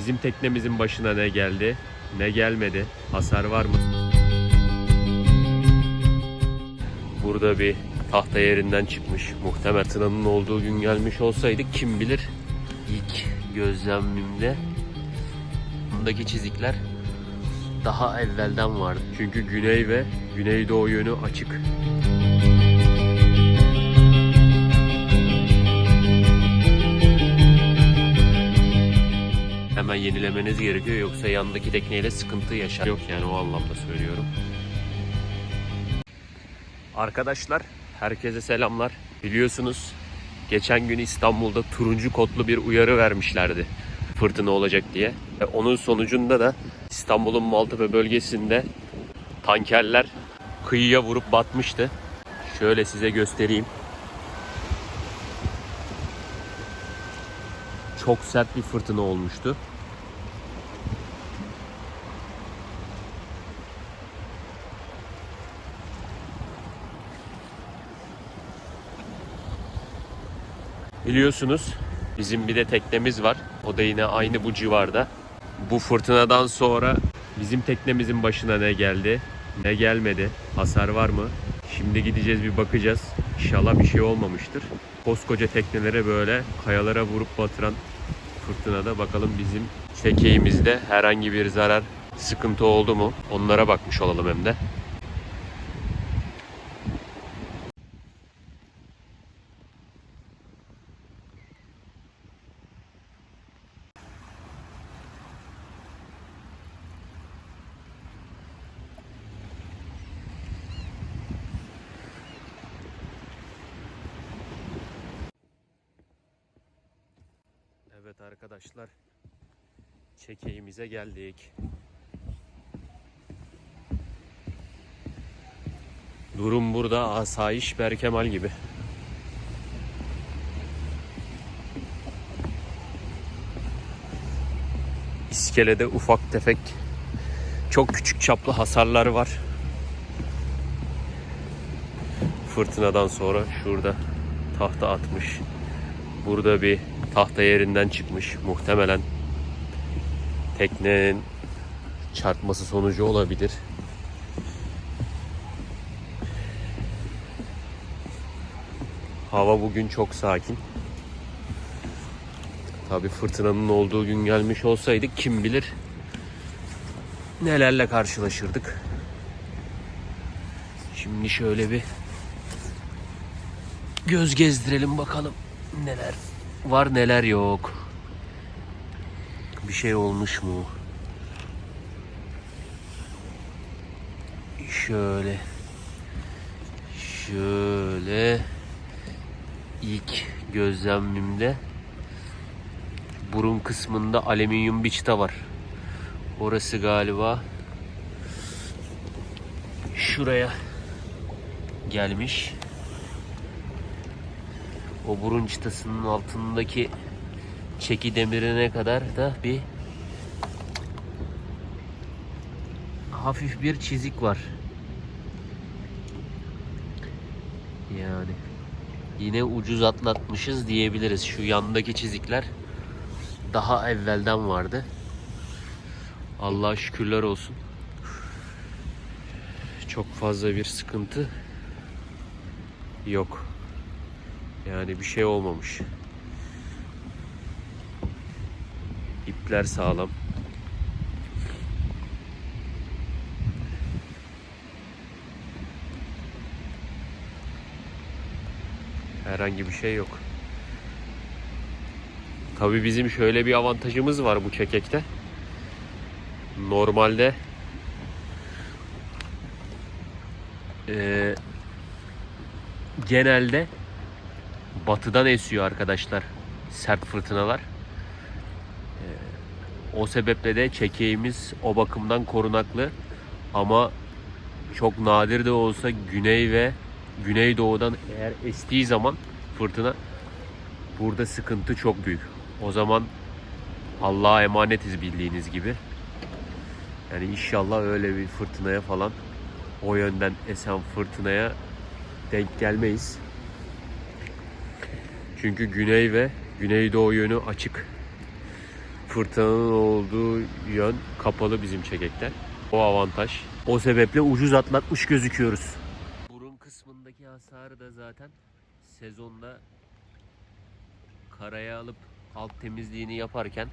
Bizim teknemizin başına ne geldi, ne gelmedi, hasar var mı? Burada bir tahta yerinden çıkmış. Muhtemel Tınan'ın olduğu gün gelmiş olsaydı kim bilir ilk gözlemimde bundaki çizikler daha evvelden vardı. Çünkü güney ve güneydoğu yönü açık. Yenilemeniz gerekiyor yoksa yandaki tekneyle sıkıntı yaşar. Yok yani o anlamda söylüyorum. Arkadaşlar herkese selamlar. Biliyorsunuz geçen gün İstanbul'da turuncu kodlu bir uyarı vermişlerdi fırtına olacak diye. Ve onun sonucunda da İstanbul'un Maltepe bölgesinde tankerler kıyıya vurup batmıştı. Şöyle size göstereyim. Çok sert bir fırtına olmuştu. Biliyorsunuz bizim bir de teknemiz var. O da yine aynı bu civarda. Bu fırtınadan sonra bizim teknemizin başına ne geldi, ne gelmedi, hasar var mı? Şimdi gideceğiz bir bakacağız. İnşallah bir şey olmamıştır. Koskoca teknelere böyle kayalara vurup batıran fırtınada bakalım bizim çekeğimizde herhangi bir zarar, sıkıntı oldu mu? Onlara bakmış olalım hem de. Evet arkadaşlar çekeğimize geldik. Durum burada asayiş Berkemal gibi. İskelede ufak tefek çok küçük çaplı hasarlar var. Fırtınadan sonra şurada tahta atmış. Burada bir tahta yerinden çıkmış. Muhtemelen teknenin çarpması sonucu olabilir. Hava bugün çok sakin. Tabi fırtınanın olduğu gün gelmiş olsaydık kim bilir nelerle karşılaşırdık. Şimdi şöyle bir göz gezdirelim bakalım neler var neler yok. Bir şey olmuş mu? Şöyle şöyle ilk gözlemimde burun kısmında alüminyum bir çıta var. Orası galiba şuraya gelmiş. O burun çıtasının altındaki çeki demirine kadar da bir hafif bir çizik var. Yani yine ucuz atlatmışız diyebiliriz. Şu yandaki çizikler daha evvelden vardı. Allah'a şükürler olsun. Çok fazla bir sıkıntı yok. Yani bir şey olmamış. İpler sağlam. Herhangi bir şey yok. Tabii bizim şöyle bir avantajımız var bu çekekte. Normalde eee, genelde batıdan esiyor arkadaşlar sert fırtınalar. Ee, o sebeple de çekeğimiz o bakımdan korunaklı ama çok nadir de olsa güney ve güneydoğudan eğer estiği zaman fırtına burada sıkıntı çok büyük. O zaman Allah'a emanetiz bildiğiniz gibi. Yani inşallah öyle bir fırtınaya falan o yönden esen fırtınaya denk gelmeyiz. Çünkü güney ve güneydoğu yönü açık. Fırtınanın olduğu yön kapalı bizim çekekten. O avantaj. O sebeple ucuz atlatmış gözüküyoruz. Burun kısmındaki hasarı da zaten sezonda karaya alıp alt temizliğini yaparken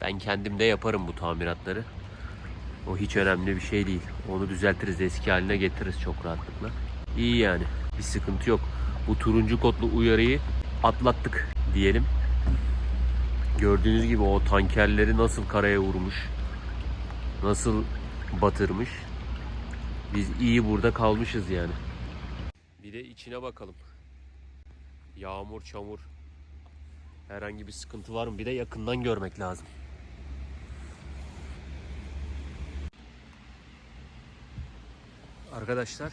ben kendim de yaparım bu tamiratları. O hiç önemli bir şey değil. Onu düzeltiriz, eski haline getiririz çok rahatlıkla. İyi yani. Bir sıkıntı yok. Bu turuncu kodlu uyarıyı atlattık diyelim. Gördüğünüz gibi o tankerleri nasıl karaya vurmuş. Nasıl batırmış. Biz iyi burada kalmışız yani. Bir de içine bakalım. Yağmur, çamur. Herhangi bir sıkıntı var mı? Bir de yakından görmek lazım. Arkadaşlar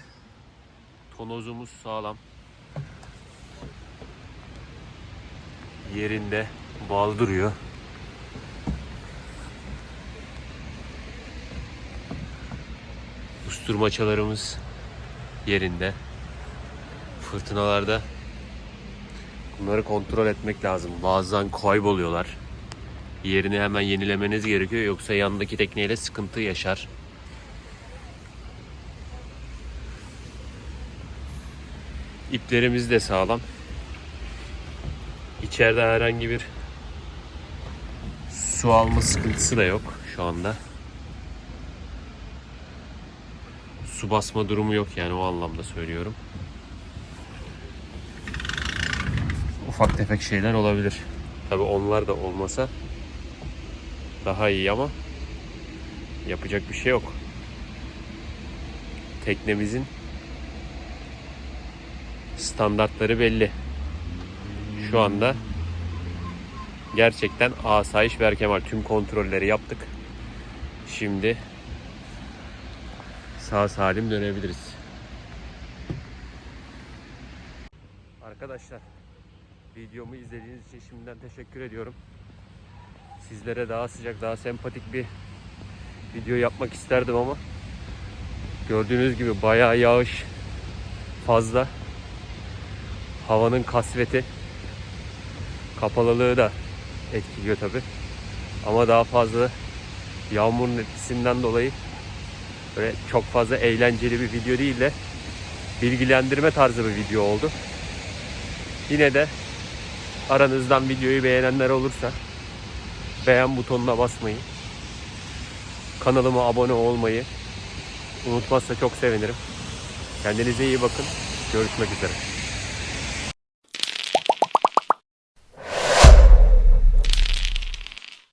tonozumuz sağlam. Yerinde bağlı duruyor. Usturmaçalarımız yerinde. Fırtınalarda bunları kontrol etmek lazım. Bazen kayboluyorlar. Yerini hemen yenilemeniz gerekiyor yoksa yandaki tekneyle sıkıntı yaşar. İplerimiz de sağlam. İçeride herhangi bir su alma sıkıntısı da yok şu anda. Su basma durumu yok yani o anlamda söylüyorum. Ufak tefek şeyler olabilir. Tabi onlar da olmasa daha iyi ama yapacak bir şey yok. Teknemizin standartları belli. Şu anda gerçekten asayiş ve kemal tüm kontrolleri yaptık. Şimdi sağ salim dönebiliriz. Arkadaşlar videomu izlediğiniz için şimdiden teşekkür ediyorum. Sizlere daha sıcak, daha sempatik bir video yapmak isterdim ama gördüğünüz gibi bayağı yağış fazla. Havanın kasveti kapalılığı da etkiliyor tabi. Ama daha fazla yağmurun etkisinden dolayı böyle çok fazla eğlenceli bir video değil de bilgilendirme tarzı bir video oldu. Yine de aranızdan videoyu beğenenler olursa beğen butonuna basmayı, kanalıma abone olmayı unutmazsa çok sevinirim. Kendinize iyi bakın. Görüşmek üzere.